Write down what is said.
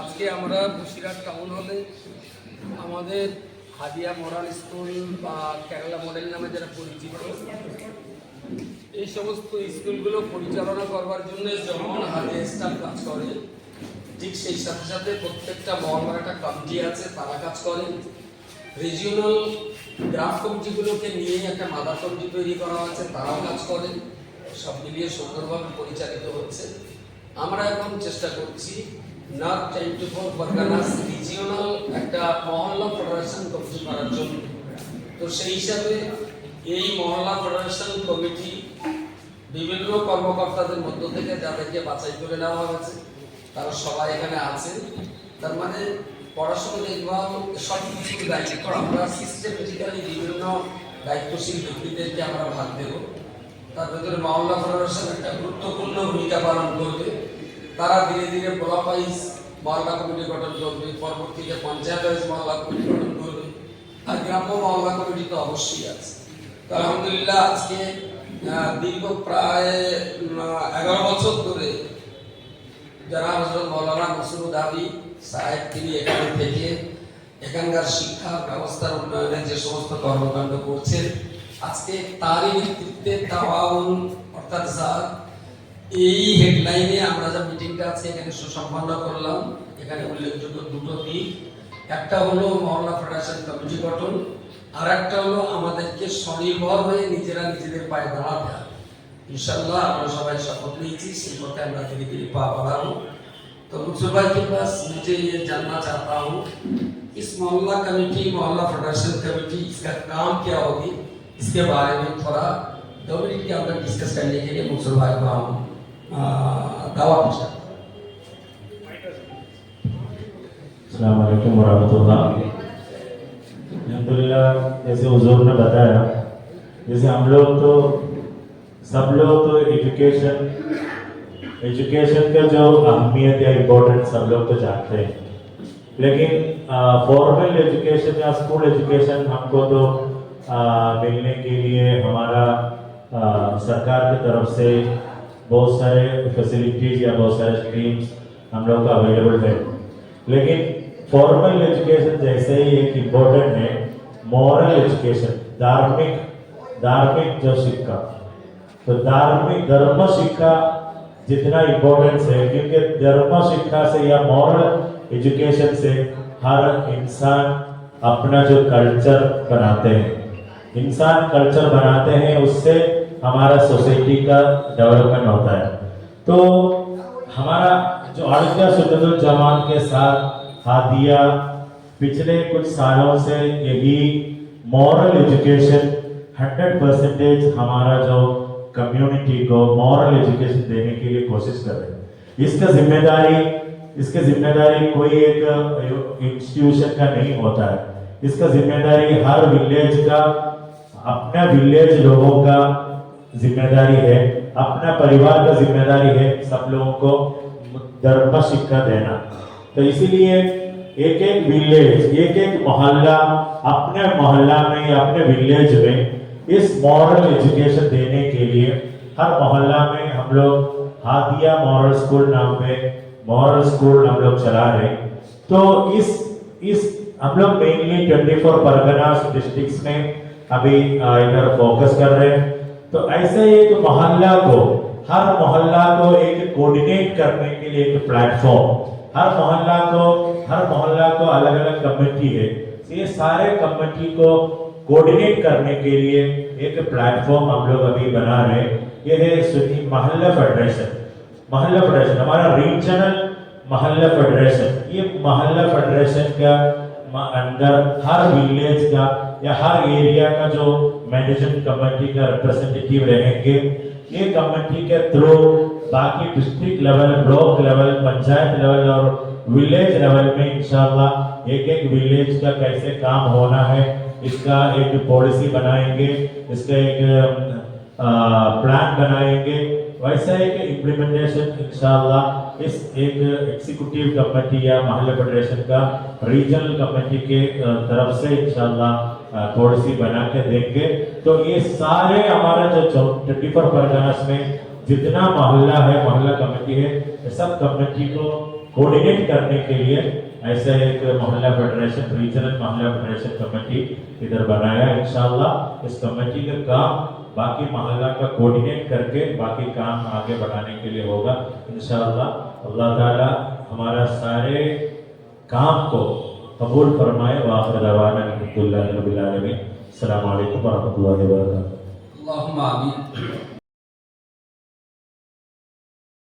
আজকে আমরা বসিরহাট টাউন হলে আমাদের হাদিয়া মডার্ন স্কুল বা কেরালা মডেল নামে যারা পরিচিত, এই সমস্ত স্কুলগুলো পরিচালনা করবার জন্য যেমন হাদিয়া স্টাফ কাজ করে, ঠিক সেই সাথে সাথে প্রত্যেকটা মহল্লার একটা কমিটি আছে, তারা কাজ করে। রিজিওনাল গ্রাফ কমিটিগুলোকে নিয়ে একটা মাদার কমিটি তৈরি করা আছে তারাও কাজ করে। সব মিলিয়ে সুন্দরভাবে পরিচালিত হচ্ছে। আমরা এখন চেষ্টা করছি নর্থ ফোর পরগানাস রিজিওনাল একটা মহল্লা ফেডারেশন কমিটি করার জন্য। তো সেই হিসাবে এই মহল্লা ফেডারেশন কমিটি বিভিন্ন কর্মকর্তাদের মধ্য থেকে যাদেরকে বাছাই করে নেওয়া হয়েছে, তারা সবাই এখানে আছেন তার মানে পড়াশোনা দেখভাল সব কিছুর দায়িত্ব আমরা সিস্টেমেটিক্যালি বিভিন্ন দায়িত্বশীল ব্যক্তিদেরকে আমরা ভাগ দেব। তার ভেতরে মহল্লা ফেডারেশন একটা গুরুত্বপূর্ণ ভূমিকা পালন করবে। তারা ধীরে ধীরে ব্লক ওয়াইজ মহল্লা কমিটি গঠন করবে, পরবর্তীতে পঞ্চায়েত ওয়াইজ মহল্লা কমিটি গঠন করবে। আর গ্রাম্য মহল্লা কমিটি তো অবশ্যই আছে। তো আলহামদুলিল্লাহ আজকে দীর্ঘ প্রায় এগারো বছর ধরে যারা হজরত মৌলানা মসুরুদ আলী সাহেব তিনি এখানে থেকে এখানকার শিক্ষা ব্যবস্থার উন্নয়নে যে সমস্ত কর্মকাণ্ড করছেন, আজকে তারই নেতৃত্বে তাওয়াউন অর্থাৎ এই হেডলাইনে আমরা যা মিটিংটা আছে এখানে সুসম্পন্ন করলাম এখানে উল্লেখযোগ্য দুটো দিক একটা হলো মহল্লা ফেডারেশন কমিটি গঠন আর একটা হলো আমাদেরকে স্বনির্ভর হয়ে নিজেরা নিজেদের পায়ে দাঁড়াতে হবে इंशाल्लाह আমরা সবাই শপথ নিয়েছি সেই পথে আমরা धीरे धीरे पा बढ़ाओ तो मुझसे भाई के पास मुझे ये जानना चाहता हूँ इस मोहल्ला कमेटी मोहल्ला फेडरेशन कमेटी इसका काम क्या होगी इसके बारे में थोड़ा दो मिनट के अंदर डिस्कस करने के लिए मुझसे भाई को हम आ, दावा अस्सलाम वालेकुम वरहमतुल्लाह। अल्हम्दुलिल्लाह जैसे हुजूर ने बताया जैसे हम लोग तो सब लोग तो एजुकेशन एजुकेशन का जो अहमियत या इम्पोर्टेंस सब लोग तो जानते हैं। लेकिन फॉर्मल एजुकेशन या स्कूल एजुकेशन हमको तो आ, मिलने के लिए हमारा आ, सरकार की तरफ़ से बहुत सारे फैसिलिटीज़ या बहुत सारे स्कीम्स हम लोग का अवेलेबल है। लेकिन फॉर्मल एजुकेशन जैसे ही एक इम्पोर्टेंट है मॉरल एजुकेशन धार्मिक धार्मिक जो शिक्षा तो धार्मिक धर्म शिक्षा जितना इम्पोर्टेंस है, क्योंकि धर्म शिक्षा से या मॉरल एजुकेशन से हर इंसान अपना जो कल्चर बनाते हैं। इंसान कल्चर बनाते हैं, उससे हमारा सोसाइटी का डेवलपमेंट होता है। तो हमारा जो जमान के साथ हादिया, पिछले कुछ सालों से यही मॉरल एजुकेशन 100 परसेंटेज हमारा जो कम्युनिटी को मॉरल एजुकेशन देने के लिए कोशिश कर रहे हैं। इसका ज़िम्मेदारी, इसके ज़िम्मेदारी कोई एक इंस्टीट्यूशन का नहीं होता है। इसका ज़िम्मेदारी हर विलेज का अपना विलेज लोगों का ज़िम्मेदारी है, अपना परिवार का ज़िम्मेदारी है, सब लोगों को धर्म शिक्षा देना। तो इसीलिए एक एक विलेज एक एक मोहल्ला, अपने मोहल्ला में अपने विलेज में इस मॉरल एजुकेशन देने के लिए हर मोहल्ला में हम लोग हादिया मॉरल स्कूल नाम पे मॉरल स्कूल हम लोग चला रहे तो इस इस हम लोग मेनली 24 परगनास डिस्ट्रिक्ट्स में अभी इधर फोकस कर रहे हैं। तो ऐसे एक मोहल्ला को, हर मोहल्ला को एक कोऑर्डिनेट करने के लिए एक प्लेटफॉर्म हर मोहल्ला को, हर मोहल्ला को अलग अलग कमेटी है। तो ये सारे कमेटी को कोऑर्डिनेट करने के लिए एक प्लेटफॉर्म हम लोग अभी बना रहे हैं। ये है सुन्नी मोहल्ला फेडरेशन मोहल्ला फेडरेशन हमारा रीजनल मोहल्ला फेडरेशन ये मोहल्ला फेडरेशन का अंदर हर विलेज का या हर एरिया का जो मैनेजमेंट कमेटी का रिप्रेजेंटेटिव रहेंगे, ये कमेटी के थ्रू बाकी district level block level panchayat level और विलेज लेवल में इंशाल्लाह एक एक विलेज का कैसे काम होना है, इसका एक पॉलिसी बनाएँगे, इसका एक प्लान बनाएँगे वैसा एक इम्प्लीमेंटेशन इंशाल्लाह इस एक एग्जीक्यूटिव कमेटी या मोहल्ला फेडरेशन का रीजनल कमेटी के तरफ़ से इंशाल्लाह पॉलिसी बना के देंगे तो ये सारे हमारा जो ट्वेंटी फोर परगनास में जितना मोहल्ला है मोहल्ला कमेटी है सब कमेटी को कोऑर्डिनेट करने के लिए ऐसा एक मोहल्ला फेडरेशन रीजनल मोहल्ला फेडरेशन कमेटी इधर बनाया, इंशाल्लाह इस कमेटी का काम बाकी मोहल्ला का कोऑर्डिनेट करके बाकी काम आगे बढ़ाने के लिए होगा, इंशाल्लाह। अल्लाह ताला हमारा सारे काम को कबूल फरमाए वाखिर दवाना अल्हम्दुलिल्लाहि रब्बिल आलमीन। अस्सलाम वालेकुम